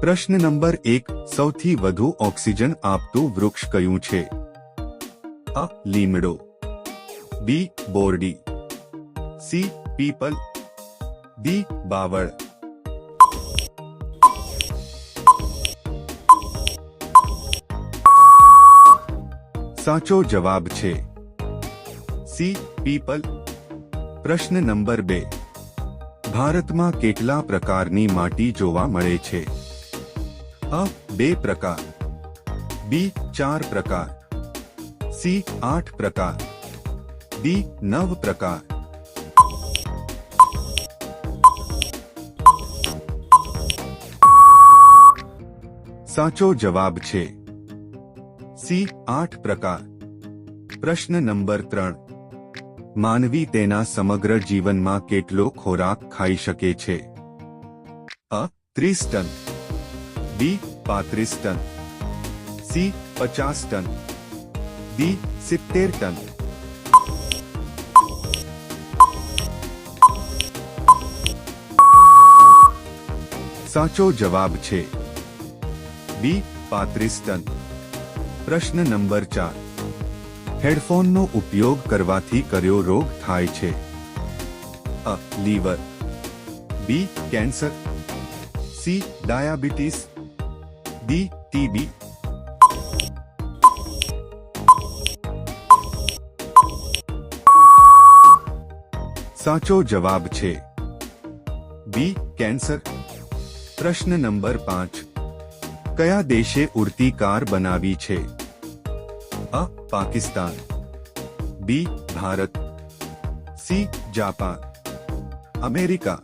પ્રશ્ન નંબર એક, સૌથી વધુ ઓક્સિજન આપતું વૃક્ષ કયું છે? અ, લીમડો, બી, બોરડી, સી, પીપલ, ડી, બાવળ. સાચો જવાબ છે સી, પીપલ. પ્રશ્ન નંબર બે, ભારતમાં કેટલા પ્રકારની માટી જોવા મળે છે? અ બે પ્રકાર. બી ચાર પ્રકાર. સી આઠ પ્રકાર. ડી નવ પ્રકાર. સાચો જવાબ છે. સી આઠ પ્રકાર. પ્રશ્ન નંબર ત્રણ. માનવી તેના સમગ્ર જીવનમાં કેટલો ખોરાક ખાઈ શકે છે? અ ત્રીસ ટન. બી પાંત્રીસ ટન સી પચાસ ટન ડી સિત્તેર ટન સાચો જવાબ છે બી પાંત્રીસ ટન પ્રશ્ન નંબર ચાર હેડફોનનો ઉપયોગ કરવાથી કયો રોગ થાય છે A liver B cancer C diabetes D TB સાચો જવાબ છે બી કેન્સર પ્રશ્ન નંબર પાંચ કયા દેશે ઉડતી કાર બનાવી છે A Pakistan B Bharat C Japan America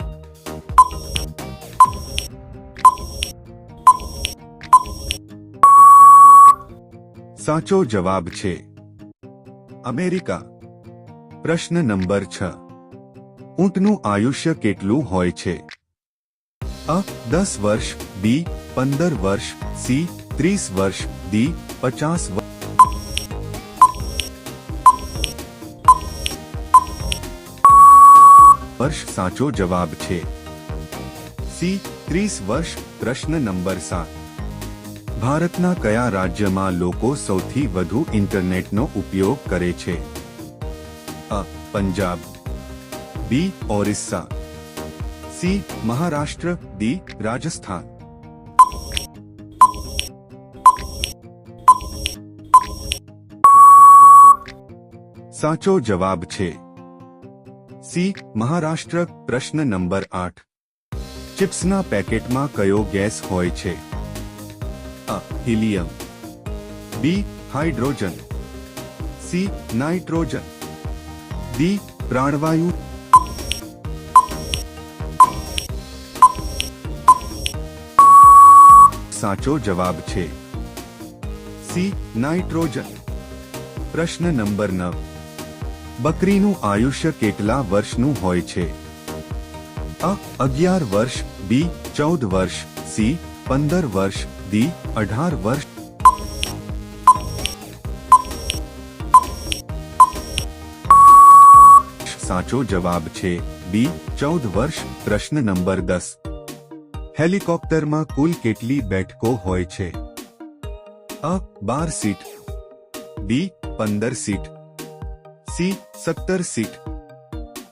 સાચો જવાબ છે. અમેરિકા. પ્રશ્ન નંબર છ. ઊંટનું આયુષ્ય કેટલું હોય છે? અ, દસ વર્ષ, બી, પંદર વર્ષ, સી, ત્રીસ વર્ષ, ડી, પચાસ વર્ષ વર્ષ સાચો જવાબ છે. સી, ત્રીસ વર્ષ, પ્રશ્ન નંબર સાત. ભારતના કયા રાજ્યમાં લોકો સૌથી વધુ ઇન્ટરનેટનો ઉપયોગ કરે છે A Punjab B Orissa C Maharashtra D Rajasthan સાચો જવાબ છે સી મહારાષ્ટ્ર પ્રશ્ન નંબર આઠ ચિપ્સના પેકેટમાં કયો ગેસ હોય છે અ helium. B, hydrogen. C, nitrogen. D, પ્રાણવાયુ. સાચો જવાબ છે. C, nitrogen. પ્રશ્ન નંબર નવ. બકરીનું આયુષ્ય કેટલા વર્ષનું હોય છે? અ, અગિયાર વર્ષ, બી, ચૌદ વર્ષ, સી, પંદર વર્ષ ડી અઢાર વર્ષ સાચો જવાબ છે બી ચૌદ વર્ષ પ્રશ્ન નંબર દસ હેલિકોપ્ટરમાં કુલ કેટલી બેઠકો હોય છે અ બાર સીટ બી પંદર સીટ સી સત્તર સીટ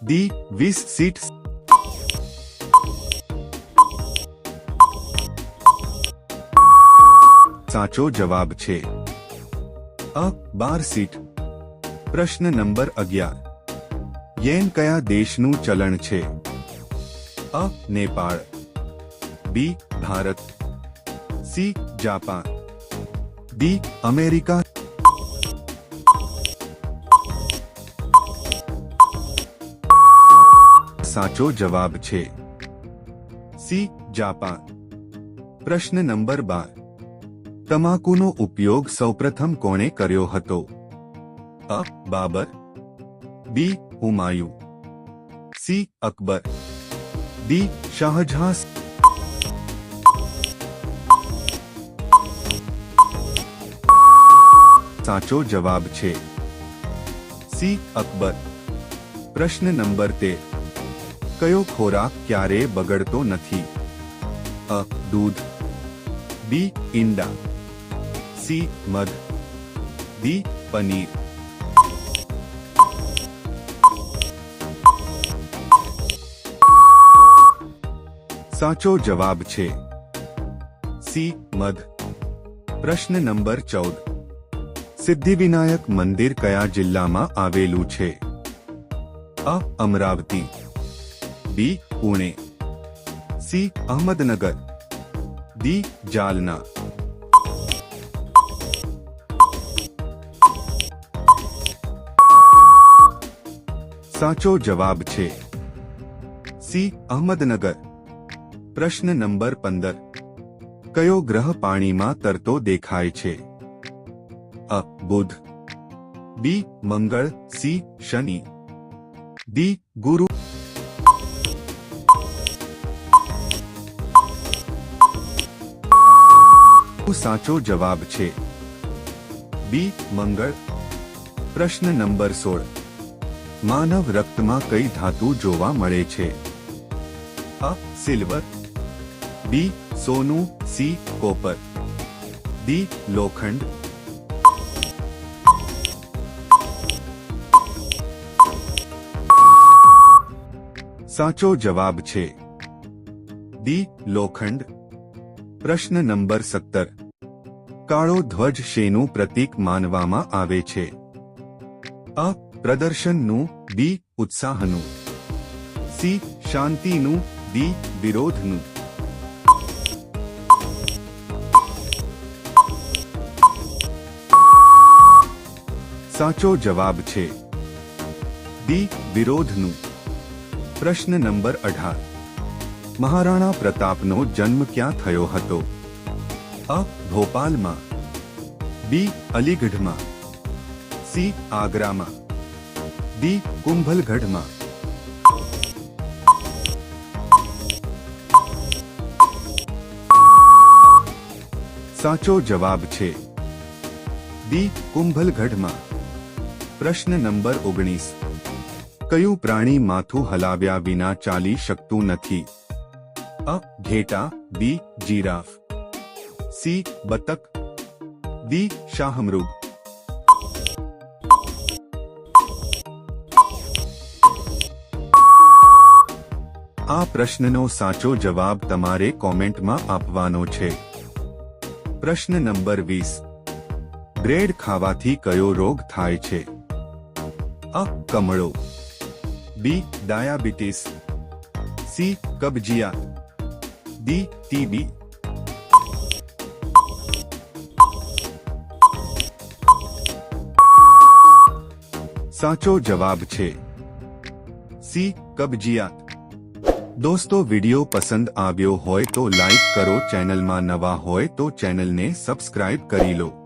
ડી વીસ સીટ સાચો જવાબ છે અ બાર સીટ પ્રશ્ન નંબર અગિયાર યેન કયા દેશનું ચલણ છે A Nepal B Bharat C Japan D America સાચો જવાબ છે સી જાપાન પ્રશ્ન નંબર બાર તમાકુનો ઉપયોગ સૌપ્રથમ કોણે કર્યો હતો? અ. Babar. B. Humayun. C. Akbar. D. Shah Jahan સાચો જવાબ છે. સી. અકબર. પ્રશ્ન નંબર તેર. કયો ખોરાક ક્યારેય બગડતો નથી? અ. દૂધ. બી. ઈંડા. સી મધ ડી પનીર સાચો જવાબ છે સી મધ પ્રશ્ન નંબર ચૌદ સિદ્ધિવિનાયક મંદિર કયા જિલ્લામાં આવેલું છે A Amravati B Pune C Ahmednagar D Jalna સાચો જવાબ છે સી અહમદનગર પ્રશ્ન નંબર પંદર કયો ગ્રહ પાણીમાં તરતો દેખાય છે અ બુધ બી મંગળ સી શનિ ડી ગુરુ સાચો જવાબ છે બી મંગળ પ્રશ્ન નંબર સોળ માનવ રક્તમાં કઈ ધાતુ જોવા મળે છે? અ, સિલ્વર. બી, સોનું. C, copper. ડી, લોખંડ. સાચો જવાબ છે. ડી, લોખંડ. પ્રશ્ન નંબર સત્તર. કાળો ધ્વજ શેનું પ્રતીક માનવામાં આવે છે? અ પ્રદર્શનનું બી ઉત્સાહનું. સી શાંતિનું, ડી વિરોધનું. સાચો જવાબ છે. ડી વિરોધનું. પ્રશ્ન નંબર અઢાર. મહારાણા પ્રતાપનો જન્મ ક્યાં થયો હતો? અ ભોપાલમાં, બી અલીગઢમાં, સી આગ્રામાં. ડી કુંભલગઢમાં સાચો જવાબ છે ડી કુંભલગઢમાં પ્રશ્ન નંબર ઓગણીસ કયું પ્રાણી માથું હલાવ્યા વિના ચાલી શકતું નથી અ ઘેટા બી જીરાફ સી બતક ડી શાહમૃગ આ પ્રશ્નનો સાચો જવાબ તમારે કોમેન્ટમાં આપવાનો છે. પ્રશ્ન નંબર વીસ. બ્રેડ ખાવાથી કયો રોગ થાય છે? અ. કમળો. બી. ડાયાબિટીસ. સી. કબજિયાત ડી. ટીબી. સાચો જવાબ છે. સી. કબજિયાત. દોસ્તો, વિડિયો પસંદ આવ્યો હોય તો લાઈક કરો, ચેનલમાં નવા હોય તો ચેનલને સબસ્ક્રાઇબ કરી લો.